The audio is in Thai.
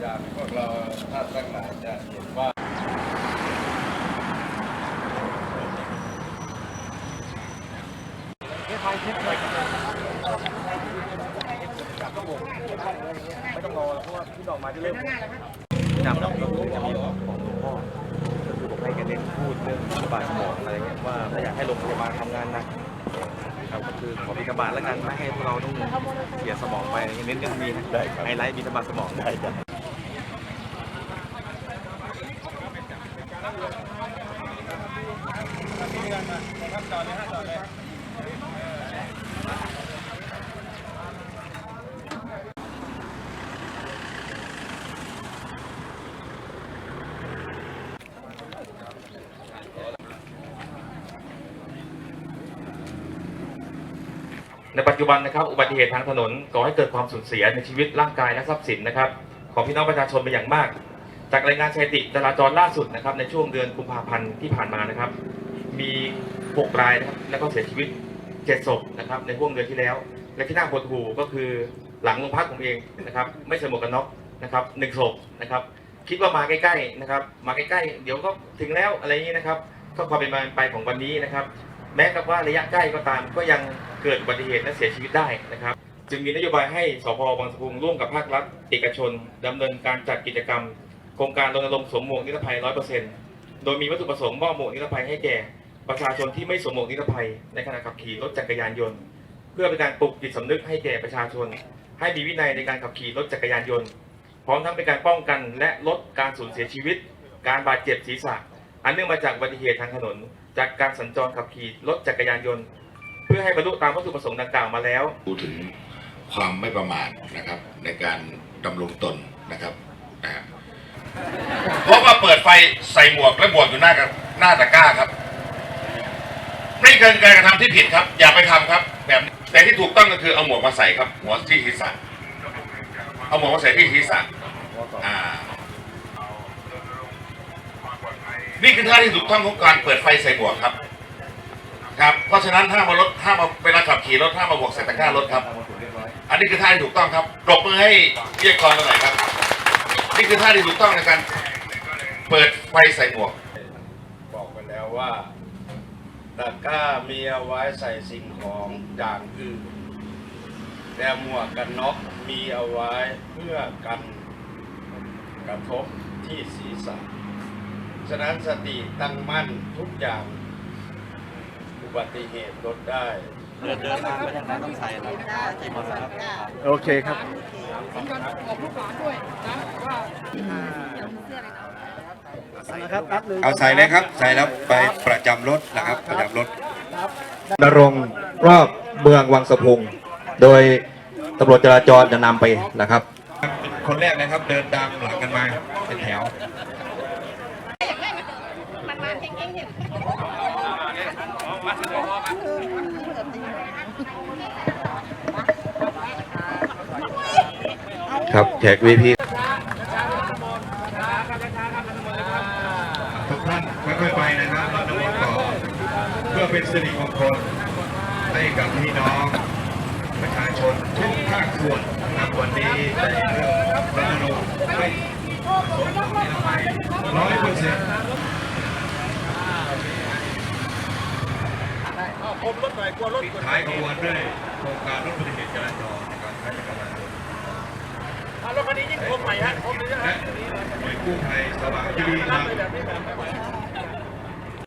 อย่างพวกเราท่านทั้งหลายจะเห็นว่านำเราก็จะมีของหลวงพ่อก็คือผมให้แกเน้นพูดเรื่องสบายสมองอะไรเงี้ยว่าถ้าอยากให้โรงพยาบาลทำงานหนักครับก็คือขอบิณฑบาตแล้วกันไม่ให้พวกเราต้องเสียสมองไปเน้นเรื่องนี้ไฮไลท์บิณฑบาตสมองได้ จ้ะในปัจจุบันนะครับอุบัติเหตุทางถนนก่อให้เกิดความสูญเสียในชีวิตร่างกายและทรัพย์สินนะครับของพี่น้องประชาชนเป็นอย่างมาก จากรายงานสถิติจราจรล่าสุดนะครับในช่วงเดือนกุมภาพันธ์ที่ผ่านมานะครับ มี 6รายนะครับแล้วก็เสียชีวิต7ศพนะครับในช่วงเดือนที่แล้ว และที่น่าหดหู่ก็คือหลังโรงพักผมเองนะครับ ไม่ใส่หมวกกันน็อกนะครับหนึ่งศพนะครับคิดว่ามาใกล้ๆนะครับ มาใกล้ๆ เดี๋ยวก็ถึงแล้วอะไรอย่างนี้นะครับก็ความเป็นมาไปของวันนี้นะครับ แม้กับว่าระยะใกล้ก็ตามก็ยังเกิดอุบัติเหตุและเสียชีวิตได้นะครับ จึงมีนโยบายให้สพบางสะพุงร่วมกับภาครัฐ เอกชนดำเนินการจัดกิจกรรม โครงการรณรงค์สวมหมวกนิรภัย 100%โดยมีวัตถุประสงค์มอบหมวกนิรภัยให้แก่ ประชาชนที่ไม่สวมหมวกนิรภัยในขณะขับขี่รถจักรยานยนต์ เพื่อเป็นการปลุกจิตสำนึกให้แก่ประชาชน ให้มีวินัยในการขับขี่รถจักรยานยนต์ พร้อมทั้งเป็นการป้องกันและลดการสูญเสียชีวิต การบาดเจ็บศีรษะ อันเนื่องมาจากอุบัติเหตุทางถนน จากการสัญจรขับขี่รถจักรยานยนต์ เพื่อให้บรรลุตามวัตถุประสงค์ดังกล่าวมาแล้วพูดถึงความไม่ประมาทนะครับในการดำรงตนนะครับนะเพราะว่าเปิดไฟใส่หมวกและบวกอยู่หน้ากับหน้าตะกร้าครับ่คือการกระทำที่ผิดครับ อย่าไปทำครับ แบบแต่ที่ถูกต้องก็คือเอาหมวกมาใส่ครับ หัวที่ศีรษะเอาหมวกมาใส่ที่ศีรษะอ่านี่คือท่าที่ถูกต้องของการเปิดไฟใส่หมวกครับ ครับ เพราะฉะนั้นถ้ามารถถ้ามาเวลาขับขี่รถถ้ามาบวกใส่ตะกร้ารถครับ อันนี้คือท่าที่ถูกต้องครับปรบมือให้เรียกกรมาหน่อยครับ นี่คือท่าที่ถูกต้องในการเปิดไฟใส่หมวก บอกไปแล้วว่า ตะกร้ามีเอาไว้ใส่สิ่งของอย่างอื่น แต่หมวกกันน็อกมีเอาไว้เพื่อกันกระทบที่ศีรษะ ฉะนั้นสติตั้งมั่นทุกอย่าง อุบัติเหตุลดได้ เดินเดินทางไปทางนั้นต้องใส่ครับใส่หมดแล้วครับโอเคครับนะ ครับนับหนึ่งเอาใส่เลยครับ ใส่แล้วไปประจำรถนะครับ ประจำรถนรงค์รอบเมืองวังสะพุง โดยตำรวจจราจรจะนำไปนะครับ คนแรกนะครับเดินตามหลังกันมาเป็นแถว มันมาเก่งๆเนี่ยครับแขก VP ทุกท่าน ค่อยๆไปนะครับเราดูก่อนเพื่อเป็นสิริมงคลให้กับพี่น้องประชาชนทุกภาคส่วนนะครับวันนี้ได้เริ่มรณรงค์ให้สมบูรณ์นิรภัยร้อยเปอร์เซ็นต์ปิดท้ายขบวนด้วยโครงการลดอุบัติเหตุจราจรในการใช้จักรยานยนต์รถคันนี้ยิ่งคมใหม่ฮะคมเลยนะฮะหน่วยกู้ภัยสว่างคีรีครับ